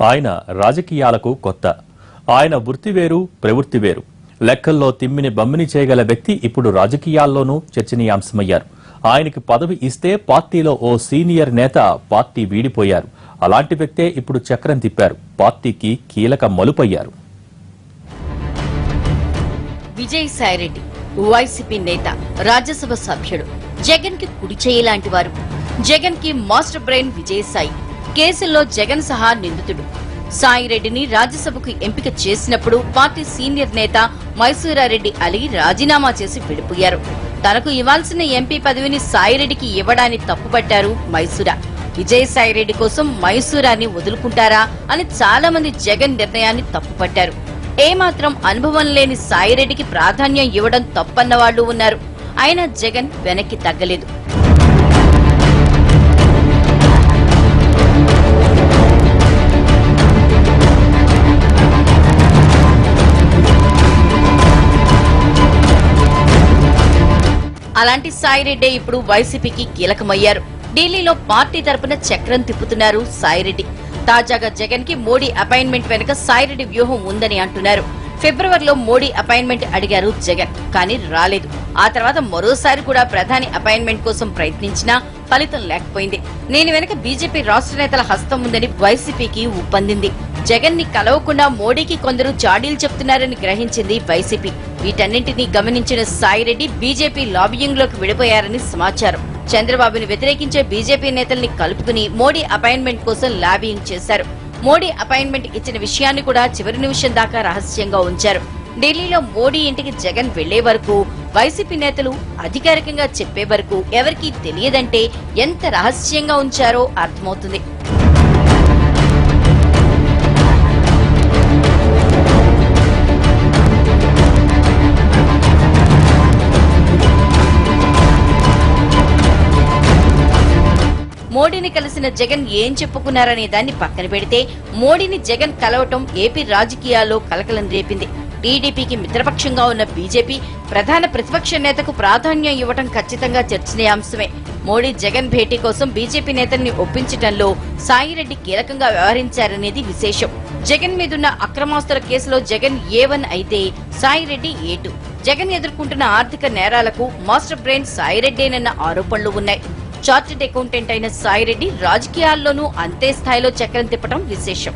ఆయన రాజకీయాలకు కొత్త. ఆయన వృత్తి వేరు ప్రవృత్తి వేరు. లెక్కల్లో తిమ్మిని బమ్మిని చేయగల వ్యక్తి ఇప్పుడు రాజకీయాల్లోనూ చర్చనీయాంశమయ్యారు. ఆయనకి పదవి ఇస్తే పార్టీలో ఓ సీనియర్ నేత పార్టీ వీడిపోయారు. అలాంటి వ్యక్తే ఇప్పుడు చక్రం తిప్పారు. పార్టీకి కీలక మలుపయ్యారు. విజయసాయిరెడ్డి వైసీపీ నేత రాజ్యసభ సభ్యుడు. జగన్కి కుడి చేయి లాంటి వారు. జగన్కి మాస్టర్ బ్రెయిన్ విజయసాయి కేసుల్లో జగన్ సహా నిందితుడు. సాయిరెడ్డిని రాజ్యసభకు ఎంపిక చేసినప్పుడు పార్టీ సీనియర్ నేత మైసూరారెడ్డి అలీ రాజీనామా చేసి విడిపోయారు. తనకు ఇవ్వాల్సిన ఎంపీ పదవిని సాయిరెడ్డికి ఇవ్వడాన్ని తప్పుపట్టారు మైసూరా. విజయసాయిరెడ్డి కోసం మైసూరాన్ని వదులుకుంటారా అని చాలా మంది జగన్ నిర్ణయాన్ని తప్పుపట్టారు. ఏమాత్రం అనుభవం లేని సాయిరెడ్డికి ప్రాధాన్యం ఇవ్వడం తప్పన్న వాళ్ళు ఉన్నారు. అయినా జగన్ వెనక్కి తగ్గలేదు. అలాంటి సాయిరెడ్డే ఇప్పుడు వైసీపీకి కీలకమయ్యారు. ఢిల్లీలో పార్టీ తరపున చక్రం తిప్పుతున్నారు సాయిరెడ్డి తాజాగా జగన్కి మోడీ అపాయింట్మెంట్ వెనుక సాయిరెడ్డి వ్యూహం ఉందని అంటున్నారు. ఫిబ్రవరిలో మోడీ అపాయింట్మెంట్ అడిగారు జగన్ కానీ రాలేదు. ఆ తర్వాత మరోసారి కూడా ప్రధాని అపాయింట్మెంట్ కోసం ప్రయత్నించినా ఫలితం లేకపోయింది. నేను వెనక బీజేపీ రాష్ట్ర నేతల హస్తం ఉందని వైసీపీకి ఉప్పందింది జగన్ని కలవకుండా మోడీకి కొందరు జాడీలు చెప్తున్నారని గ్రహించింది వైసీపీ. వీటన్నింటినీ గమనించిన సాయిరెడ్డి బీజేపీ లాబియింగ్లోకి విడిపోయారని సమాచారం. చంద్రబాబుని వ్యతిరేకించే బీజేపీ నేతల్ని కలుపుకుని మోడీ అపాయింట్మెంట్ కోసం లాబియింగ్ చేశారు. మోడీ అపాయింట్మెంట్ ఇచ్చిన విషయాన్ని కూడా చివరి నిమిషం దాకా రహస్యంగా ఉంచారు. ఢిల్లీలో మోడీ ఇంటికి జగన్ వెళ్ళే వరకు వైసీపీ నేతలు అధికారికంగా చెప్పే వరకు ఎవరికీ తెలియదంటే ఎంత రహస్యంగా ఉంచారో అర్థమవుతుంది. మోడీని కలిసిన జగన్ ఏం చెప్పుకున్నారనే దాన్ని పక్కన పెడితే మోడీని జగన్ కలవటం ఏపీ రాజకీయాల్లో కలకలం రేపింది. టీడీపీకి మిత్రపక్షంగా ఉన్న బీజేపీ ప్రధాన ప్రతిపక్ష నేతకు ప్రాధాన్యం ఇవ్వటం ఖచ్చితంగా చర్చనీయాంశమే మోడీ జగన్ భేటీ కోసం బీజేపీ నేతల్ని ఒప్పించటంలో సాయిరెడ్డి కీలకంగా వ్యవహరించారనేది విశేషం. జగన్ మీదున్న అక్రమాస్తుల కేసులో జగన్ ఏ వన్ అయితే సాయిరెడ్డి ఏ టూ. జగన్ ఎదుర్కొంటున్న ఆర్థిక నేరాలకు మాస్టర్ బ్రెయిన్ సాయిరెడ్డేనన్న ఆరోపణలు ఉన్నాయి. చార్టెడ్ అకౌంటెంట్ అయిన సాయిరెడ్డి రాజకీయాల్లోనూ అంతే స్థాయిలో చక్రం తిప్పడం విశేషం.